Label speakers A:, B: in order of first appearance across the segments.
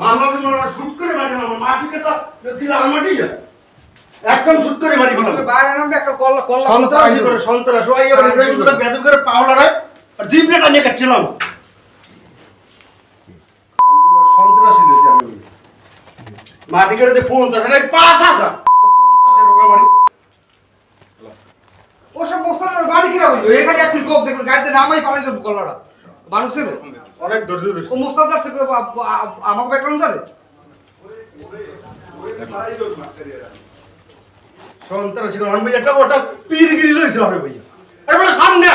A: মামলা দিল না শুট করে মারি না মাটিকে তো দিলে যায় একদম শুট করে মারি
B: বাইরে নামবে একটা কল্লা
A: সন্ত্রাসী করে সন্ত্রাস। ওই এবার ইব্রাহিম সুলতান বেদব করে পাওলা রায় আর জিবটা নিয়ে কাটছিলাম সন্ত্রাসী হয়েছে আমি মাটি কেটে দিয়ে পঞ্চাশ হাজার পাঁচ হাজার। পঞ্চাশে ঢোকা মারি
B: ওসব বাড়ি কিনা বলল এখানে এক ফিট কোক দেখুন গাড়িতে নামাই পালাই যাব কল্লাটা। মানুষের
A: অনেক ধৈর্য ধরছি।
B: আমাকে ব্যাকরণ জানে?
A: সন্ত্রাসী করে আমি একটা ওটা পীরগিরি লইছে ভাইয়া। আরে বলে সামনে।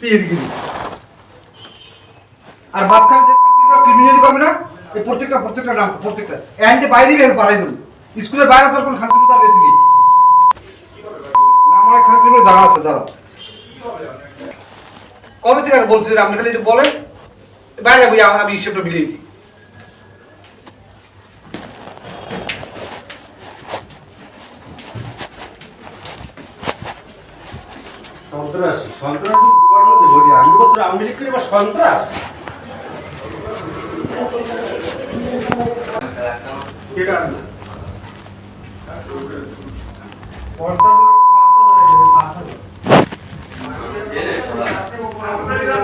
A: পীরগিরি
B: আর মাঝখানে যে ক্রিমিনালি করবে না এই প্রত্যেকটা প্রত্যেকটা নাম প্রত্যেকটা। এন্ডে বাইরে বের পারাই দেবো স্কুলের বাইরে তোর কোন খানকিগুলো তার বেশি নেই। নাম অনেক খানকিগুলো জানা আছে দাঁড়া কবে থেকে বলছি আপনি খালি একটু বলেন। বাইরে আমি- হিসেবটা মিলিয়ে দিই।
A: সন্ত্রাসী। সন্ত্রাস আমি বছর আমি লিখ করি বা সন্ত্রাস?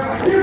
A: Here